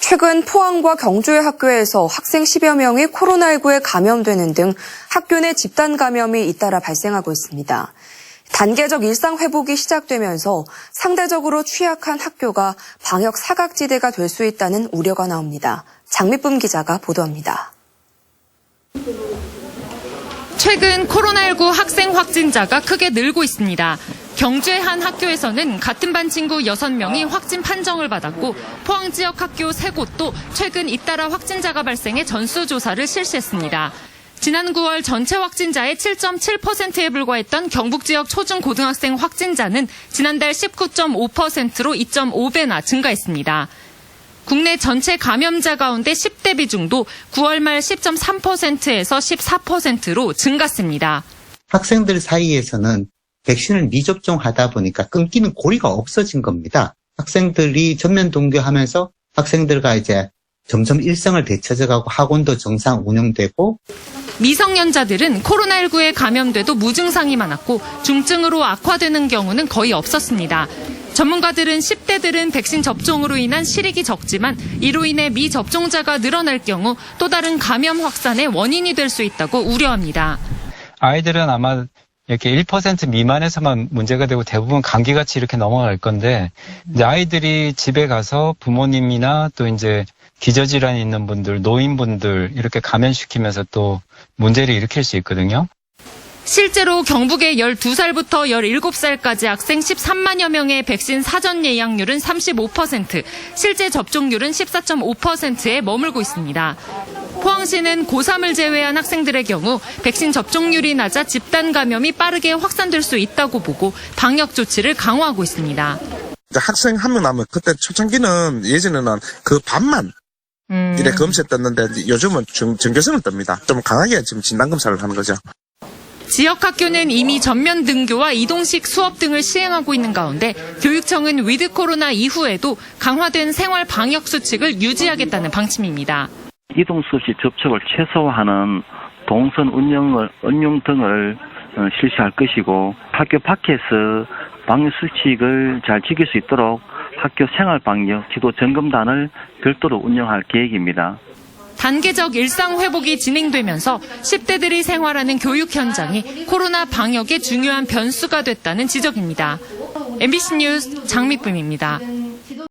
최근 포항과 경주의 학교에서 학생 10여 명이 코로나19에 감염되는 등 학교 내 집단 감염이 잇따라 발생하고 있습니다. 단계적 일상 회복이 시작되면서 상대적으로 취약한 학교가 방역 사각지대가 될 수 있다는 우려가 나옵니다. 장미쁨 기자가 보도합니다. 최근 코로나19 학생 확진자가 크게 늘고 있습니다. 경주의 한 학교에서는 같은 반 친구 6명이 확진 판정을 받았고 포항 지역 학교 3곳도 최근 잇따라 확진자가 발생해 전수조사를 실시했습니다. 지난 9월 전체 확진자의 7.7%에 불과했던 경북 지역 초중고등학생 확진자는 지난달 19.5%로 2.5배나 증가했습니다. 국내 전체 감염자 가운데 10대 비중도 9월 말 10.3%에서 14%로 증가했습니다. 학생들 사이에서는 백신을 미접종하다 보니까 끊기는 고리가 없어진 겁니다. 학생들이 전면 동교하면서 학생들과 이제 점점 일상을 되찾아가고 학원도 정상 운영되고 미성년자들은 코로나19에 감염돼도 무증상이 많았고 중증으로 악화되는 경우는 거의 없었습니다. 전문가들은 10대들은 백신 접종으로 인한 실익이 적지만 이로 인해 미접종자가 늘어날 경우 또 다른 감염 확산의 원인이 될 수 있다고 우려합니다. 아이들은 아마 이렇게 1% 미만에서만 문제가 되고 대부분 감기같이 이렇게 넘어갈 건데 이제 아이들이 집에 가서 부모님이나 또 이제 기저질환이 있는 분들, 노인분들 이렇게 감염시키면서 또 문제를 일으킬 수 있거든요. 실제로 경북의 12살부터 17살까지 학생 13만여 명의 백신 사전 예약률은 35%, 실제 접종률은 14.5%에 머물고 있습니다. 포항시는 고3을 제외한 학생들의 경우 백신 접종률이 낮아 집단 감염이 빠르게 확산될 수 있다고 보고 방역 조치를 강화하고 있습니다. 학생 한명 나면 그때 초창기는 예전에는 그 반만 음. 이래 검사 떴는데 요즘은 정, 정교성을 뜹니다. 좀 강하게 지금 진단 검사를 하는 거죠. 지역 학교는 이미 전면 등교와 이동식 수업 등을 시행하고 있는 가운데 교육청은 위드 코로나 이후에도 강화된 생활 방역 수칙을 유지하겠다는 방침입니다. 이동 수시 접촉을 최소화하는 동선 운영을, 운용 등을 어, 실시할 것이고 학교 밖에서 방역 수칙을 잘 지킬 수 있도록 학교 생활 방역 지도 점검단을 별도로 운영할 계획입니다. 단계적 일상 회복이 진행되면서 10대들이 생활하는 교육 현장이 코로나 방역의 중요한 변수가 됐다는 지적입니다. MBC 뉴스 장미쁨입니다.